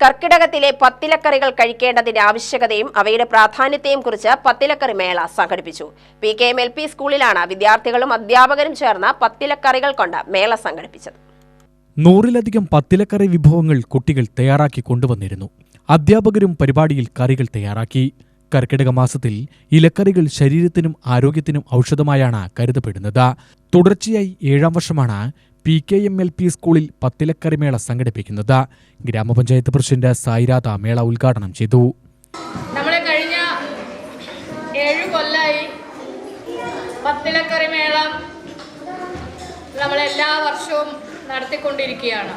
കർക്കിടകത്തിലെ പത്തിലക്കറികൾ കഴിക്കേണ്ടതിന്റെ ആവശ്യകതയും അവയുടെ പ്രാധാന്യത്തെയും കുറിച്ച് പത്തിലക്കറി മേള സംഘടിപ്പിച്ചു. P K M L P സ്കൂളിലാണ് വിദ്യാർത്ഥികളും അധ്യാപകരും ചേർന്ന് പത്തിലക്കറികൾ കൊണ്ട് മേള സംഘടിപ്പിച്ചത്. നൂറിലധികം പത്തിലക്കറി വിഭവങ്ങൾ കുട്ടികൾ തയ്യാറാക്കി കൊണ്ടുവന്നിരുന്നു. അധ്യാപകരും പരിപാടിയിൽ കറികൾ തയ്യാറാക്കി. കർക്കിടക മാസത്തിൽ ഇലക്കറികൾ ശരീരത്തിനും ആരോഗ്യത്തിനും ഔഷധമായാണ് കരുതപ്പെടുന്നത്. തുടർച്ചയായി ഏഴാം വർഷമാണ് P K M L P സ്കൂളിൽ പത്തിലക്കറി മേള സംഘടിപ്പിക്കുന്നത്. ഗ്രാമപഞ്ചായത്ത് പ്രസിഡന്റ് സായിരാധ മേള ഉദ്ഘാടനം ചെയ്തു. നമ്മളെ കഴിഞ്ഞ ഏഴ് കൊല്ലായി പത്തിലക്കറി മേള നമ്മൾ എല്ലാ വർഷവും നടത്തിക്കൊണ്ടിരിക്കുകയാണ്.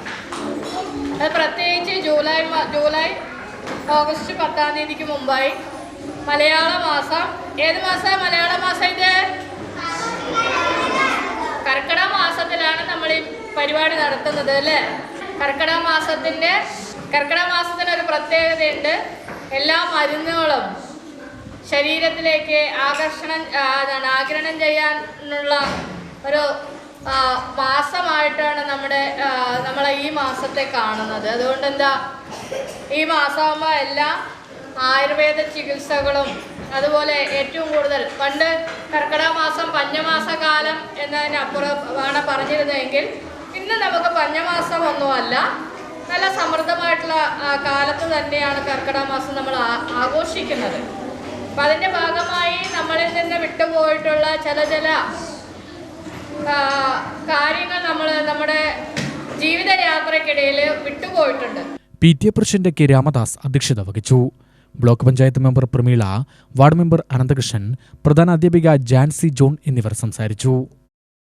അത് പ്രത്യേകിച്ച് ജൂലൈ ജൂലൈ ഓഗസ്റ്റ് പത്താം തീയതിക്ക് മുമ്പായി മലയാള മാസം. ഏത് മാസമാണ് മലയാള മാസം ഇത് കർക്കിടക മാസത്തിലാണ് നമ്മൾ ഈ പരിപാടി നടത്തുന്നത് അല്ലേ? കർക്കിടക മാസത്തിന്റെ കർക്കിടക മാസത്തിന് ഒരു പ്രത്യേകതയുണ്ട്. എല്ലാ മരുന്നുകളും ശരീരത്തിലേക്ക് ആകർഷണം എന്താണ് ആകിരണം ചെയ്യാനുള്ള ഒരു മാസമായിട്ടാണ് നമ്മുടെ നമ്മളെ ഈ മാസത്തെ കാണുന്നത്. അതുകൊണ്ട് എന്താ ഈ മാസമാകുമ്പോൾ എല്ലാ ആയുർവേദ ചികിത്സകളും അതുപോലെ ഏറ്റവും കൂടുതൽ പണ്ട് കർക്കിടക മാസം പഞ്ഞമാസകാലം എന്നതിനപ്പുറമാണ് പറഞ്ഞിരുന്നതെങ്കിൽ ഇന്ന് നമുക്ക് പഞ്ഞമാസം ഒന്നുമല്ല. നല്ല സമൃദ്ധമായിട്ടുള്ള കാലത്ത് തന്നെയാണ് കർക്കിടക മാസം നമ്മൾ ആഘോഷിക്കുന്നത്. അപ്പം അതിന്റെ ഭാഗമായി നമ്മളിൽ നിന്ന് വിട്ടുപോയിട്ടുള്ള ചില ചില കാര്യങ്ങൾ നമ്മൾ നമ്മുടെ ജീവിത യാത്രക്കിടയിൽ വിട്ടുപോയിട്ടുണ്ട്. P T A president K Ramadas അധ്യക്ഷത വഹിച്ചു. Block panchayat member Prameela ward member Ananthakrishnan പ്രധാന അധ്യാപിക ജാൻസി ജോൺ എന്നിവർ സംസാരിച്ചു.